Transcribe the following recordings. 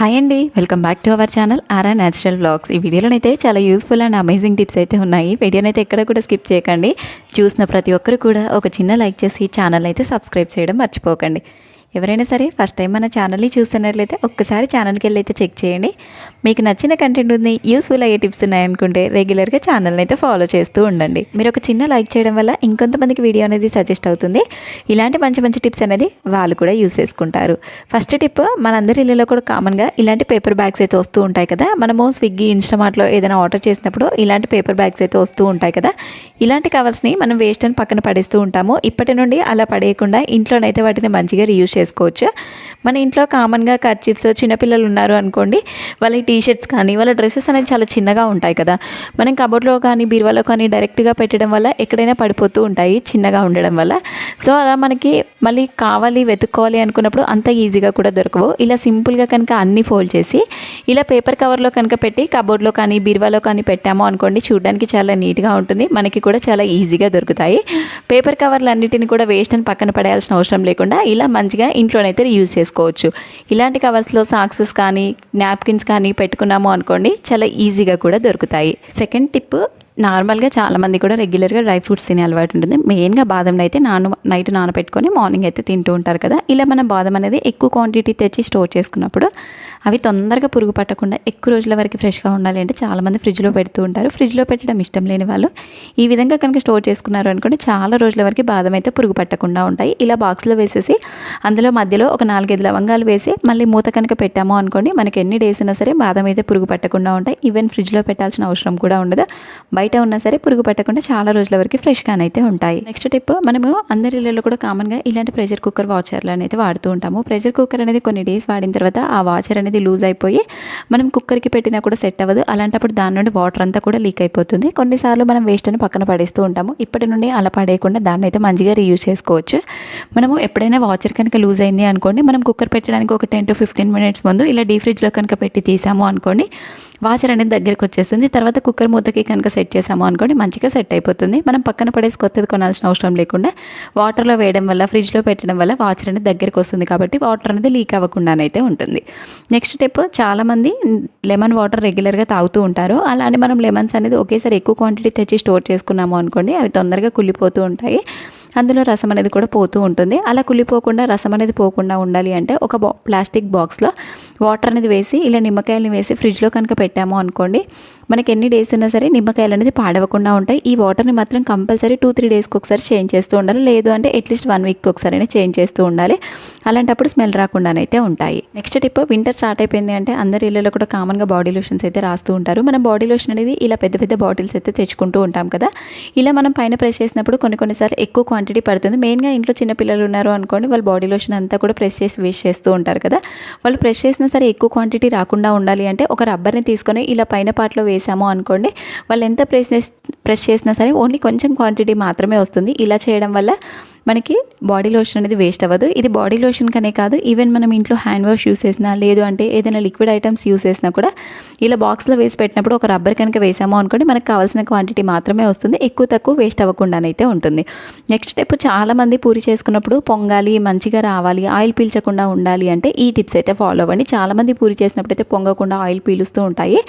Hi అండి welcome back to our channel R R natural blogs ఈ వీడియోలోనైతే చాలా యూస్ఫుల్ అండ్ అమేజింగ్ టిప్స్ అయితే ఉన్నాయి. వీడియోనైతే ఎక్కడ కూడా స్కిప్ చేయకండి. చూసిన ప్రతి ఒక్కరు కూడా ఒక చిన్న లైక్ చేసి ఛానల్ అయితే సబ్స్క్రైబ్ చేయడం మర్చిపోకండి. ఎవరైనా సరే ఫస్ట్ టైం మన ఛానల్ని చూస్తున్నట్లయితే ఒక్కసారి ఛానల్కి వెళ్ళి అయితే చెక్ చేయండి. మీకు నచ్చిన కంటెంట్ ఉంది యూస్ఫుల్ అయ్యే టిప్స్ ఉన్నాయనుకుంటే రెగ్యులర్గా ఛానల్ని అయితే ఫాలో చేస్తూ ఉండండి. మీరు ఒక చిన్న లైక్ చేయడం వల్ల ఇంకొంతమందికి వీడియో అనేది సజెస్ట్ అవుతుంది. ఇలాంటి మంచి మంచి టిప్స్ అనేది వాళ్ళు కూడా యూస్ చేసుకుంటారు. ఫస్ట్ టిప్ మనందరి ఇళ్ళలో కూడా కామన్గా ఇలాంటి పేపర్ బ్యాగ్స్ అయితే వస్తూ ఉంటాయి కదా. మనము స్విగ్గీ ఇన్స్టామార్ట్లో ఏదైనా ఆర్డర్ చేసినప్పుడు ఇలాంటి పేపర్ బ్యాగ్స్ అయితే వస్తూ ఉంటాయి కదా. ఇలాంటి కవర్స్ని మనం వేస్ట్ అని పక్కన పడేస్తూ ఉంటాము. ఇప్పటి నుండి అలా పడేయకుండా ఇంట్లోనైతే వాటిని మంచిగా రీయూజ్ చేసుకోవచ్చు. మన ఇంట్లో కామన్గా కర్చీఫ్స్ చిన్నపిల్లలు ఉన్నారు అనుకోండి వాళ్ళ టీ షర్ట్స్ కానీ వాళ్ళ డ్రెస్సెస్ అనేది చాలా చిన్నగా ఉంటాయి కదా. మనం కబోర్డ్లో కానీ బీరువాలో కానీ డైరెక్ట్గా పెట్టడం వల్ల ఎక్కడైనా పడిపోతూ ఉంటాయి చిన్నగా ఉండడం వల్ల. సో అలా మనకి మళ్ళీ కావాలి వెతుక్కోవాలి అనుకున్నప్పుడు అంత ఈజీగా కూడా దొరకవు. ఇలా సింపుల్గా కనుక అన్ని ఫోల్డ్ చేసి ఇలా పేపర్ కవర్లో కనుక పెట్టి కబోర్డ్లో కానీ బీరువాలో కానీ పెట్టామో అనుకోండి చూడడానికి చాలా నీట్గా ఉంటుంది. మనకి కూడా చాలా ఈజీగా దొరుకుతాయి. పేపర్ కవర్లు అన్నిటిని కూడా వేస్ట్ అని పక్కన పడేయాల్సిన అవసరం లేకుండా ఇలా మంచిగా ఇంట్లోనైతే యూజ్ చేసుకోవచ్చు. ఇలాంటి కవర్స్లో సాక్సెస్ కానీ నాప్కిన్స్ కానీ పెట్టుకున్నాము అనుకోండి చాలా ఈజీగా కూడా దొరుకుతాయి. సెకండ్ టిప్ నార్మల్గా చాలామంది కూడా రెగ్యులర్గా డ్రై ఫ్రూట్స్ తినే అలవాటు ఉంటుంది. మెయిన్గా బాదంని అయితే నాన నైట్ నానబెట్టుకొని మార్నింగ్ అయితే తింటూ ఉంటారు కదా. ఇలా మనం బాదం అనేది ఎక్కువ క్వాంటిటీ తెచ్చి స్టోర్ చేసుకున్నప్పుడు అవి తొందరగా పురుగు పట్టకుండా ఎక్కువ రోజుల వరకు ఫ్రెష్గా ఉండాలి అంటే చాలామంది ఫ్రిడ్జ్లో పెడుతూ ఉంటారు. ఫ్రిడ్జ్లో పెట్టడం ఇష్టం లేని వాళ్ళు ఈ విధంగా కనుక స్టోర్ చేసుకున్నారు అనుకోండి చాలా రోజుల వరకు బాదం అయితే పురుగు పట్టకుండా ఉంటాయి. ఇలా బాక్స్లో వేసేసి అందులో మధ్యలో ఒక నాలుగైదు లవంగాలు వేసి మళ్ళీ మూత కనుక పెట్టాము అనుకోండి మనకి ఎన్ని డేస్ అయినా సరే బాదం అయితే పురుగు పట్టకుండా ఉంటాయి. ఈవెన్ ఫ్రిడ్జ్లో పెట్టాల్సిన అవసరం కూడా ఉండదు. బయట ఉన్నా సరే పురుగు పట్టకుండా చాలా రోజుల వరకు ఫ్రెష్గానే అయితే ఉంటాయి. నెక్స్ట్ టిప్ మనము అందరి ఇళ్ళలో కూడా కామన్గా ఇలాంటి ప్రెషర్ కుక్కర్ వాచర్లు అనేది వాడుతూ ఉంటాము. ప్రెషర్ కుక్కర్ అనేది కొన్ని డేస్ వాడిన తర్వాత ఆ వాచర్ అనేది లూజ్ అయిపోయి మనం కుక్కర్కి పెట్టినా కూడా సెట్ అవ్వదు. అలాంటప్పుడు దాని నుండి వాటర్ అంతా కూడా లీక్ అయిపోతుంది. కొన్నిసార్లు మనం వేస్ట్ అని పక్కన పడేస్తూ ఉంటాము. ఇప్పటి నుండి అలా పడేయకుండా దాన్ని అయితే మంచిగా రీయూజ్ చేసుకోవచ్చు. మనము ఎప్పుడైనా వాచర్ కనుక లూజ్ అయింది అనుకోండి మనం కుక్కర్ పెట్టడానికి ఒక టెన్ టు ఫిఫ్టీన్ మినిట్స్ ముందు ఇలా డీ ఫ్రిడ్జ్లో కనుక పెట్టి తీసాము అనుకోండి వాచర్ అనేది దగ్గరికి వచ్చేస్తుంది. తర్వాత కుక్కర్ మూతకి కనుక సెట్ చేసాము అనుకోండి మంచిగా సెట్ అయిపోతుంది. మనం పక్కన పడేసి కొత్తది కొనాల్సిన అవసరం లేకుండా వాటర్లో వేయడం వల్ల ఫ్రిడ్జ్లో పెట్టడం వల్ల వాచర్ అనేది దగ్గరికి వస్తుంది కాబట్టి వాటర్ అనేది లీక్ అవ్వకుండానైతే ఉంటుంది. నెక్స్ట్ స్టెప్ చాలామంది లెమన్ వాటర్ రెగ్యులర్గా తాగుతూ ఉంటారు. అలానే మనం లెమన్స్ అనేది ఒకేసారి ఎక్కువ క్వాంటిటీ తెచ్చి స్టోర్ చేసుకున్నాము అనుకోండి అవి తొందరగా కుళ్ళిపోతూ ఉంటాయి. అందులో రసం అనేది కూడా పోతూ ఉంటుంది. అలా కుళ్ళిపోకుండా రసం అనేది పోకుండా ఉండాలి అంటే ఒక బా ప్లాస్టిక్ బాక్స్లో వాటర్ అనేది వేసి ఇలా నిమ్మకాయలని వేసి ఫ్రిడ్జ్లో కనుక పెట్టాము అనుకోండి మనకి ఎన్ని డేస్ ఉన్నా సరే నిమ్మకాయలు అనేది పాడవకుండా ఉంటాయి. ఈ వాటర్ని మాత్రం కంపల్సరీ టూ త్రీ డేస్కి ఒకసారి చేంజ్ చేస్తూ ఉండాలి. లేదు అంటే అట్లీస్ట్ వన్ వీక్కి ఒకసారి చేంజ్ చేస్తూ ఉండాలి. అలాంటప్పుడు స్మెల్ రాకుండానైతే ఉంటాయి. నెక్స్ట్ టిప్ వింటర్ స్టార్ట్ అయిపోయింది అంటే అందరి ఇళ్ళలో కూడా కామన్గా బాడీ లోషన్స్ అయితే రాస్తూ ఉంటారు. మనం బాడీ లోషన్ అనేది ఇలా పెద్ద పెద్ద బాటిల్స్ అయితే తెచ్చుకుంటూ ఉంటాం కదా. ఇలా మనం పైన ప్రెస్ చేసినప్పుడు కొన్ని కొన్నిసార్లు ఎక్కువ క్వాంటిటీ పడుతుంది. మెయిన్గా ఇంట్లో చిన్న పిల్లలు ఉన్నారు అనుకోండి వాళ్ళు బాడీ లోషన్ అంతా కూడా ప్రెస్ చేసి వేస్ట్ చేస్తూ ఉంటారు కదా. వాళ్ళు ప్రెస్ చేసినా సరే ఎక్కువ క్వాంటిటీ రాకుండా ఉండాలి అంటే ఒక రబ్బర్ని తీసుకొని ఇలా పైన పాటలో వేసాము అనుకోండి వాళ్ళు ఎంత ప్రెస్ ప్రెస్ చేసినా సరే ఓన్లీ కొంచెం క్వాంటిటీ మాత్రమే వస్తుంది. ఇలా చేయడం వల్ల మనకి బాడీ లోషన్ అనేది వేస్ట్ అవ్వదు. ఇది బాడీ లోషన్ కనే కాదు ఈవెన్ మనం ఇంట్లో హ్యాండ్ వాష్ యూస్ చేసినా లేదు అంటే ఏదైనా లిక్విడ్ ఐటమ్స్ యూస్ చేసినా కూడా ఇలా బాక్స్లో వేసి పెట్టినప్పుడు ఒక రబ్బర్ కనుక వేసాము అనుకోండి మనకు కావాల్సిన క్వాంటిటీ మాత్రమే వస్తుంది. ఎక్కువ తక్కువ వేస్ట్ అవ్వకుండానైతే ఉంటుంది. నెక్స్ట్ స్టెప్ చాలామంది పూరి చేసుకున్నప్పుడు పొంగాలి మంచిగా రావాలి ఆయిల్ పీల్చకుండా ఉండాలి అంటే ఈ టిప్స్ అయితే ఫాలో అవ్వండి. చాలామంది పూరి చేసినప్పుడు అయితే పొంగకుండా ఆయిల్ పీలుస్తూ ఉంటాయి.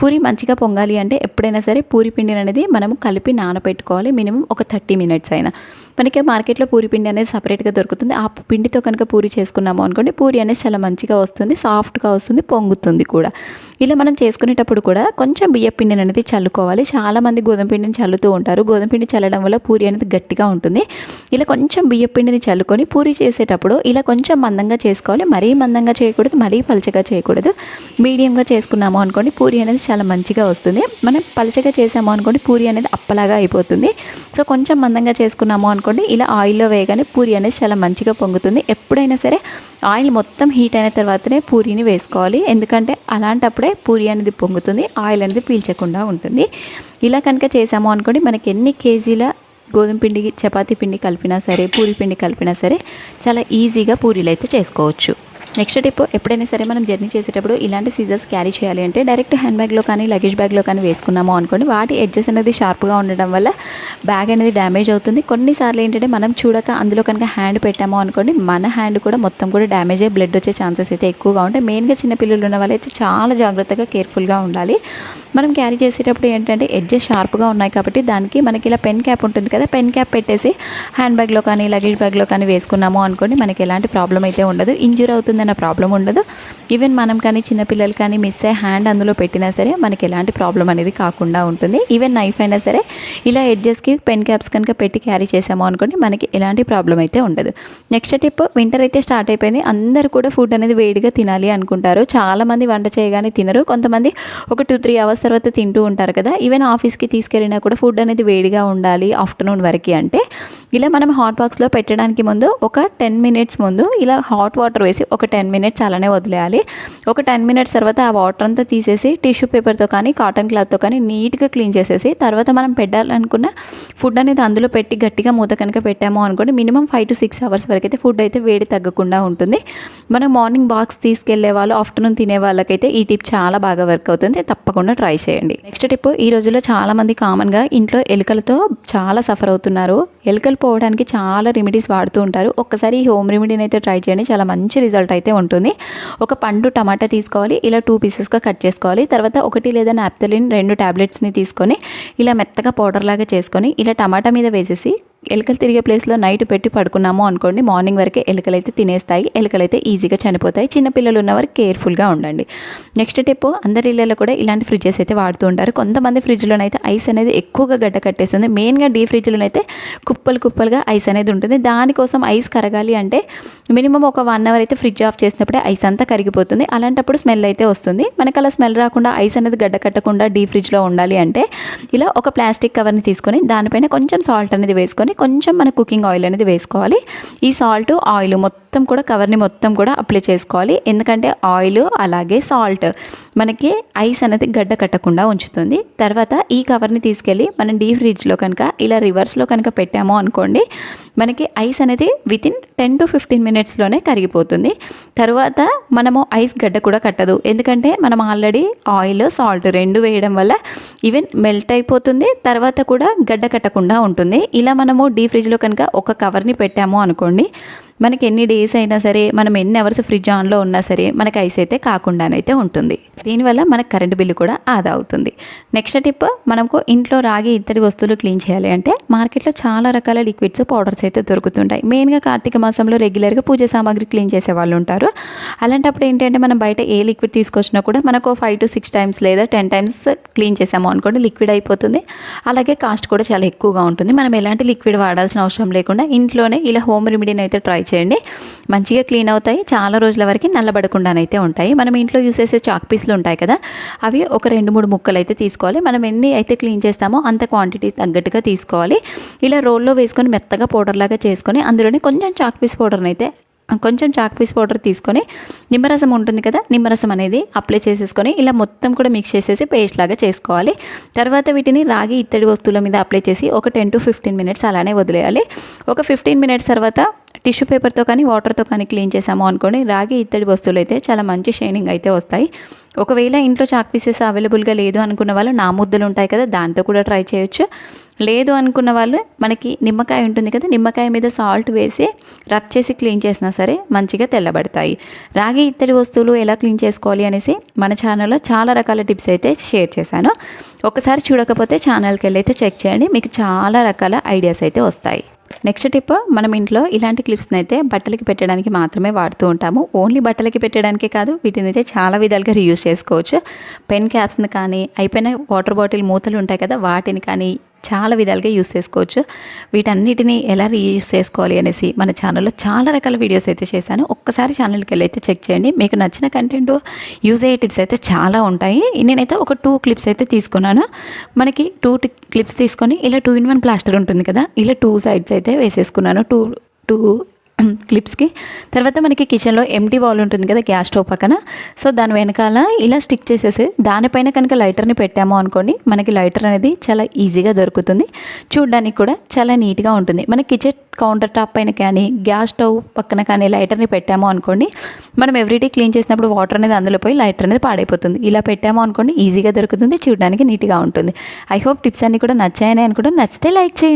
పూరి మంచిగా పొంగాలి అంటే ఎప్పుడైనా సరే పూరి పిండిని అనేది మనము కలిపి నానబెట్టుకోవాలి మినిమం ఒక థర్టీ మినిట్స్ అయినా. మనకి మార్కెట్లో పూరి పిండి అనేది సపరేట్గా దొరుకుతుంది. ఆ పిండితో కనుక పూరి చేసుకున్నాము అనుకోండి పూరి అనేది చాలా మంచిగా వస్తుంది సాఫ్ట్గా వస్తుంది పొంగుతుంది కూడా. ఇలా మనం చేసుకునేటప్పుడు కూడా కొంచెం బియ్య పిండిని అనేది చల్లుకోవాలి. చాలామంది గోధుమ పిండిని చల్లుతూ ఉంటారు. గోధుమ పిండి చల్లడం వల్ల పూరి అనేది గట్టిగా ఉంటుంది. ఇలా కొంచెం బియ్య పిండిని చల్లుకొని పూరి చేసేటప్పుడు ఇలా కొంచెం మందంగా చేసుకోవాలి. మరీ మందంగా చేయకూడదు మరీ పలచగా చేయకూడదు. మీడియంగా చేసుకున్నాము అనుకోండి పూరి అనేది చాలా మంచిగా వస్తుంది. మనం పలచగా చేసాము అనుకోండి పూరి అనేది అప్పలాగా అయిపోతుంది. సో కొంచెం మందంగా చేసుకున్నాము అనుకోండి ఇలా ఆయిల్లో వేయగానే పూరి అనేది చాలా మంచిగా పొంగుతుంది. ఎప్పుడైనా సరే ఆయిల్ మొత్తం హీట్ అయిన తర్వాతనే పూరిని వేసుకోవాలి. ఎందుకంటే అలాంటప్పుడే పూరి అనేది పొంగుతుంది ఆయిల్ అనేది పీల్చకుండా ఉంటుంది. ఇలా కనుక చేసాము అనుకోండి మనకి ఎన్ని కేజీల గోధుమ పిండి చపాతీ పిండి కలిపినా సరే పూరి పిండి కలిపినా సరే చాలా ఈజీగా పూరీలు అయితే చేసుకోవచ్చు. నెక్స్ట్ టిప్ ఎప్పుడైనా సరే మనం జర్నీ చేసేటప్పుడు ఇలాంటి సీజర్స్ క్యారీ చేయాలి అంటే డైరెక్ట్ హ్యాండ్ బ్యాగ్లో కానీ లగేజ్ బ్యాగ్లో కానీ వేసుకున్నాము అనుకోండి. వాటి ఎడ్జెస్ అనేది షార్ప్గా ఉండడం వల్ల బ్యాగ్ అనేది డ్యామేజ్ అవుతుంది. కొన్నిసార్లు ఏంటంటే మనం చూడక అందులో కనుక హ్యాండ్ పెట్టాము అనుకోండి మన హ్యాండ్ కూడా మొత్తం కూడా డ్యామేజ్ అయ్యి బ్లడ్ వచ్చే ఛాన్సెస్ అయితే ఎక్కువగా ఉంటాయి. మెయిన్గా చిన్నపిల్లలు ఉన్న వాళ్ళైతే చాలా జాగ్రత్తగా కేర్ఫుల్గా ఉండాలి. మనం క్యారీ చేసేటప్పుడు ఏంటంటే ఎడ్జెస్ షార్ప్గా ఉన్నాయి కాబట్టి దానికి మనకి ఇలా పెన్ క్యాప్ ఉంటుంది కదా పెన్ క్యాప్ పెట్టేసి హ్యాండ్ బ్యాగ్లో కానీ లగేజ్ బ్యాగ్లో కానీ వేసుకున్నాము అనుకోండి మనకి ఎలాంటి ప్రాబ్లం అయితే ఉండదు. ఇంజూర్ ఏదైనా ప్రాబ్లం ఉండదు. ఈవెన్ మనం కానీ చిన్నపిల్లలు కానీ మిస్ అయ్యే హ్యాండ్ అందులో పెట్టినా సరే మనకి ఎలాంటి ప్రాబ్లం అనేది కాకుండా ఉంటుంది. ఈవెన్ నైఫ్ అయినా సరే ఇలా ఎడ్జెస్కి పెన్ క్యాప్స్ కనుక పెట్టి క్యారీ చేసాము అనుకోండి మనకి ఎలాంటి ప్రాబ్లం అయితే ఉండదు. నెక్స్ట్ టిప్ వింటర్ అయితే స్టార్ట్ అయిపోయింది. అందరూ కూడా ఫుడ్ అనేది వేడిగా తినాలి అనుకుంటారు. చాలామంది వంట చేయగానే తినరు. కొంతమంది ఒక టూ త్రీ అవర్స్ తర్వాత తింటూ ఉంటారు కదా. ఈవెన్ ఆఫీస్కి తీసుకెళ్ళినా కూడా ఫుడ్ అనేది వేడిగా ఉండాలి ఆఫ్టర్నూన్ వరకు అంటే. ఇలా మనం హాట్ బాక్స్లో పెట్టడానికి ముందు ఒక టెన్ మినిట్స్ ముందు ఇలా హాట్ వాటర్ వేసి ఒక టెన్ మినిట్స్ అలానే వదిలేయాలి. ఒక టెన్ మినిట్స్ తర్వాత ఆ వాటర్ అంతా తీసేసి టిష్యూ పేపర్తో కానీ కాటన్ క్లాత్తో కానీ నీట్గా క్లీన్ చేసేసి తర్వాత మనం పెట్టాలనుకున్న ఫుడ్ అనేది అందులో పెట్టి గట్టిగా మూత కనుక పెట్టాము అనుకోండి minimum five to six hours వరకు అయితే ఫుడ్ అయితే వేడి తగ్గకుండా ఉంటుంది. మనం మార్నింగ్ బాక్స్ తీసుకెళ్ళే వాళ్ళు ఆఫ్టర్నూన్ తినే వాళ్ళకైతే ఈ టిప్ చాలా బాగా వర్క్ అవుతుంది. తప్పకుండా ట్రై చేయండి. నెక్స్ట్ టిప్ ఈ రోజుల్లో చాలామంది కామన్గా ఇంట్లో ఎలుకలతో చాలా సఫర్ అవుతున్నారు. ఎలుకలు పోవడానికి చాలా రెమెడీస్ వాడుతూ ఉంటారు. ఒక్కసారి ఈ హోమ్ రెమెడీని అయితే ట్రై చేయండి. చాలా మంచి రిజల్ట్ అయితే ఉంటుంది. ఒక పండు టమాటా తీసుకోవాలి. ఇలా టూ పీసెస్గా కట్ చేసుకోవాలి. తర్వాత ఒకటి లేదా నాప్తలిన్ రెండు టాబ్లెట్స్ని తీసుకొని ఇలా మెత్తగా పౌడర్ లాగా చేసుకొని ఇలా టమాటా మీద వేసేసి ఎలుకలు తిరిగే ప్లేస్లో నైట్ పెట్టి పడుకున్నాము అనుకోండి మార్నింగ్ వరకే ఎలుకలు అయితే తినేస్తాయి. ఎలుకలు అయితే ఈజీగా చనిపోతాయి. చిన్నపిల్లలు ఉన్నవారు కేర్ఫుల్గా ఉండండి. నెక్స్ట్ టిప్ అందరి ఇళ్ళలో కూడా ఇలాంటి ఫ్రిడ్జెస్ అయితే వాడుతూ ఉంటారు. కొంతమంది ఫ్రిడ్జ్లోనైతే ఐస్ అనేది ఎక్కువగా గడ్డ కట్టేస్తుంది. మెయిన్గా డీ ఫ్రిడ్జ్లోనైతే కుప్పలు కుప్పలుగా ఐస్ అనేది ఉంటుంది. దానికోసం ఐస్ కరగాలి అంటే మినిమం ఒక వన్ అవర్ అయితే ఫ్రిడ్జ్ ఆఫ్ చేసినప్పుడే ఐస్ అంతా కరిగిపోతుంది. అలాంటప్పుడు స్మెల్ అయితే వస్తుంది. మనకు అలా స్మెల్ రాకుండా ఐస్ అనేది గడ్డ కట్టకుండా డీ ఫ్రిడ్జ్లో ఉండాలి అంటే ఇలా ఒక ప్లాస్టిక్ కవర్ని తీసుకొని దానిపైన కొంచెం సాల్ట్ అనేది వేసుకొని కొంచెం మన కుకింగ్ ఆయిల్ అనేది వేసుకోవాలి. ఈ సాల్ట్ ఆయిల్ మొత్తం కూడా కవర్ని మొత్తం కూడా అప్లై చేసుకోవాలి. ఎందుకంటే ఆయిల్ అలాగే సాల్ట్ మనకి ఐస్ అనేది గడ్డ కట్టకుండా ఉంచుతుంది. తర్వాత ఈ కవర్ని తీసుకెళ్ళి మనం డీ ఫ్రిడ్జ్లో కనుక ఇలా రివర్స్లో కనుక పెట్టాము అనుకోండి మనకి ఐస్ అనేది వితిన్ టెన్ టు ఫిఫ్టీన్ మినిట్స్లోనే కరిగిపోతుంది. తర్వాత మనము ఐస్ గడ్డ కూడా కట్టదు. ఎందుకంటే మనం ఆల్రెడీ ఆయిల్ సాల్ట్ రెండు వేయడం వల్ల ఈవెన్ మెల్ట్ అయిపోతుంది. తర్వాత కూడా గడ్డ కట్టకుండా ఉంటుంది. ఇలా మనం మనము డీ ఫ్రిడ్జ్లో కనుక ఒక కవర్ని పెట్టాము అనుకోండి మనకి ఎన్ని డేస్ అయినా సరే మనం ఎన్ని అవర్స్ ఫ్రిడ్జ్ ఆన్లో ఉన్నా సరే మనకి ఐస్ అయితే కాకుండానైతే ఉంటుంది. దీనివల్ల మనకు కరెంటు బిల్లు కూడా ఆదా అవుతుంది. నెక్స్ట్ టిప్ మనకు ఇంట్లో రాగి ఇత్తడి వస్తువులు క్లీన్ చేయాలి అంటే మార్కెట్లో చాలా రకాల లిక్విడ్స్ పౌడర్స్ అయితే దొరుకుతుంటాయి. మెయిన్గా కార్తీక మాసంలో రెగ్యులర్గా పూజ సామాగ్రి క్లీన్ చేసే వాళ్ళు ఉంటారు. అలాంటప్పుడు ఏంటంటే మనం బయట ఏ లిక్విడ్ తీసుకొచ్చినా కూడా మనకు ఫైవ్ టు సిక్స్ టైమ్స్ లేదా టెన్ టైమ్స్ క్లీన్ చేసాము అనుకోండి లిక్విడ్ అయిపోతుంది. అలాగే కాస్ట్ కూడా చాలా ఎక్కువగా ఉంటుంది. మనం ఎలాంటి లిక్విడ్ వాడాల్సిన అవసరం లేకుండా ఇంట్లోనే ఇలా హోమ్ రెమెడీని అయితే ట్రై చేయండి. మంచిగా క్లీన్ అవుతాయి. చాలా రోజుల వరకు నల్లబడకుండానైతే ఉంటాయి. మనం ఇంట్లో యూస్ చేసే చాక్ పీస్లు ఉంటాయి కదా అవి ఒక రెండు మూడు ముక్కలు అయితే తీసుకోవాలి. మనం ఎన్ని అయితే క్లీన్ చేస్తామో అంత క్వాంటిటీ తగ్గట్టుగా తీసుకోవాలి. ఇలా రోల్లో వేసుకొని మెత్తగా పౌడర్ లాగా చేసుకొని అందులోనే కొంచెం చాక్ పీస్ పౌడర్ని అయితే కొంచెం చాక్ పీస్ పౌడర్ తీసుకొని నిమ్మరసం ఉంటుంది కదా నిమ్మరసం అనేది అప్లై చేసేసుకొని ఇలా మొత్తం కూడా మిక్స్ చేసేసి పేస్ట్ లాగా చేసుకోవాలి. తర్వాత వీటిని రాగి ఇత్తడి వస్తువుల మీద అప్లై చేసి ఒక టెన్ టు ఫిఫ్టీన్ మినిట్స్ అలానే వదిలేయాలి. ఒక ఫిఫ్టీన్ మినిట్స్ తర్వాత టిష్యూ పేపర్తో కానీ వాటర్తో కానీ క్లీన్ చేసాము అనుకోండి రాగి ఇత్తడి వస్తువులు అయితే చాలా మంచి షైనింగ్ అయితే వస్తాయి. ఒకవేళ ఇంట్లో చాక్ పీసెస్ అవైలబుల్గా లేదు అనుకున్న వాళ్ళు నా ముద్దలు ఉంటాయి కదా దాంతో కూడా ట్రై చేయొచ్చు. లేదు అనుకున్న వాళ్ళు మనకి నిమ్మకాయ ఉంటుంది కదా నిమ్మకాయ మీద సాల్ట్ వేసి రబ్ చేసి క్లీన్ చేసినా సరే మంచిగా తెల్లబడతాయి. రాగి ఇత్తడి వస్తువులు ఎలా క్లీన్ చేసుకోవాలి అనేసి మన ఛానల్లో చాలా రకాల టిప్స్ అయితే షేర్ చేశాను. ఒకసారి చూడకపోతే ఛానల్కి వెళ్ళి అయితే చెక్ చేయండి మీకు చాలా రకాల ఐడియాస్ అయితే వస్తాయి. నెక్స్ట్ టిప్ మనం ఇంట్లో ఇలాంటి క్లిప్స్ని అయితే బట్టలకి పెట్టడానికి మాత్రమే వాడుతూ ఉంటాము. ఓన్లీ బట్టలకి పెట్టడానికే కాదు వీటిని అయితే చాలా విధాలుగా రీయూజ్ చేసుకోవచ్చు. పెన్ క్యాప్స్ని కానీ అయిపోయిన వాటర్ బాటిల్ మూతలు ఉంటాయి కదా వాటిని కానీ చాలా విధాలుగా యూస్ చేసుకోవచ్చు. వీటన్నిటిని ఎలా రీయూస్ చేసుకోవాలి అనేసి మన ఛానల్లో చాలా రకాల వీడియోస్ అయితే చేశాను. ఒక్కసారి ఛానల్కి వెళ్ళి అయితే చెక్ చేయండి. మీకు నచ్చిన కంటెంట్ యూజ్ అయ్యే టిప్స్ అయితే చాలా ఉంటాయి. నేనైతే ఒక టూ క్లిప్స్ అయితే తీసుకున్నాను. మనకి టూ క్లిప్స్ తీసుకొని ఇలా టూ ఇన్ వన్ ప్లాస్టర్ ఉంటుంది కదా ఇలా టూ సైడ్స్ అయితే వేసేసుకున్నాను. టూ టూ క్లిప్స్కి. తర్వాత మనకి కిచెన్లో ఎంటీ వాల్ ఉంటుంది కదా గ్యాస్ స్టవ్ పక్కన. సో దాని వెనకాల ఇలా స్టిక్ చేసేసి దానిపైన కనుక లైటర్ని పెట్టాము అనుకోండి మనకి లైటర్ అనేది చాలా ఈజీగా దొరుకుతుంది. చూడడానికి కూడా చాలా నీట్గా ఉంటుంది. మన కిచెన్ కౌంటర్ టాప్ పైన కానీ గ్యాస్ స్టవ్ పక్కన కానీ లైటర్ని పెట్టాము అనుకోండి మనం ఎవ్రీడే క్లీన్ చేసినప్పుడు వాటర్ అనేది అందులో పోయి లైటర్ అనేది పాడైపోతుంది. ఇలా పెట్టాము అనుకోండి ఈజీగా దొరుకుతుంది చూడడానికి నీట్గా ఉంటుంది. ఐ హోప్ టిప్స్ అన్నీ కూడా నచ్చాయని అనుకుంటే నచ్చితే లైక్ చేయండి.